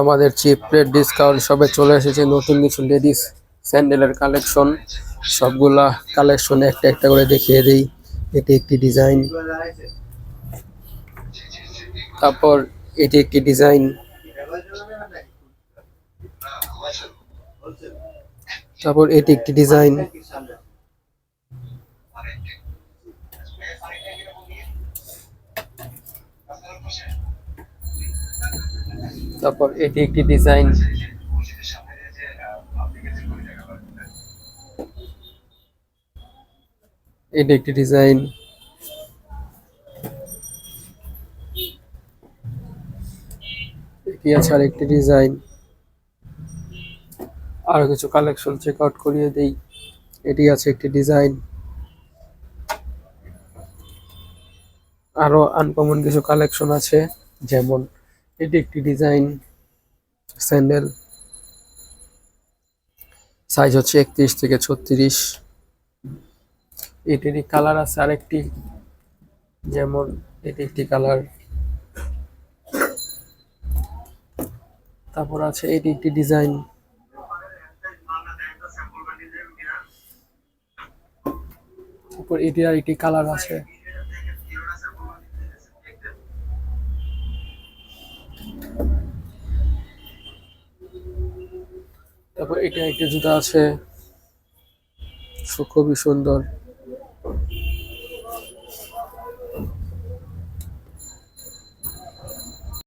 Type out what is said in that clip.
আমাদের chip rate discount সবে চলে এসেছে। নতুন কিছু লেডিস স্যান্ডেলের কালেকশন সবগুলা কালেকশন একটা একটা করে দেখিয়ে দিই। এটি একটি ডিজাইন তারপর এটি একটি ডিজাইন তারপর এটি একটি ডিজাইন তারপর এটি একটি ডিজাইন এটি একটি ডিজাইন এটি আছে আরেকটি ডিজাইন আরও কিছু কালেকশন চেক আউট করিয়ে দেই। এটি আছে একটি ডিজাইন আরও আনকমন কিছু কালেকশন আছে, যেমন এটি একটি ডিজাইন স্যান্ডেল। সাইজ হচ্ছে একত্রিশ থেকে ছত্রিশ। এটিরই কালার আছে আরেকটি, যেমন এটি একটি কালার। তারপর আছে এটি একটি ডিজাইন। তারপর এটি আর একটি কালার আছে। তারপর এটা একটা জুতা আছে। খুবই সুন্দর।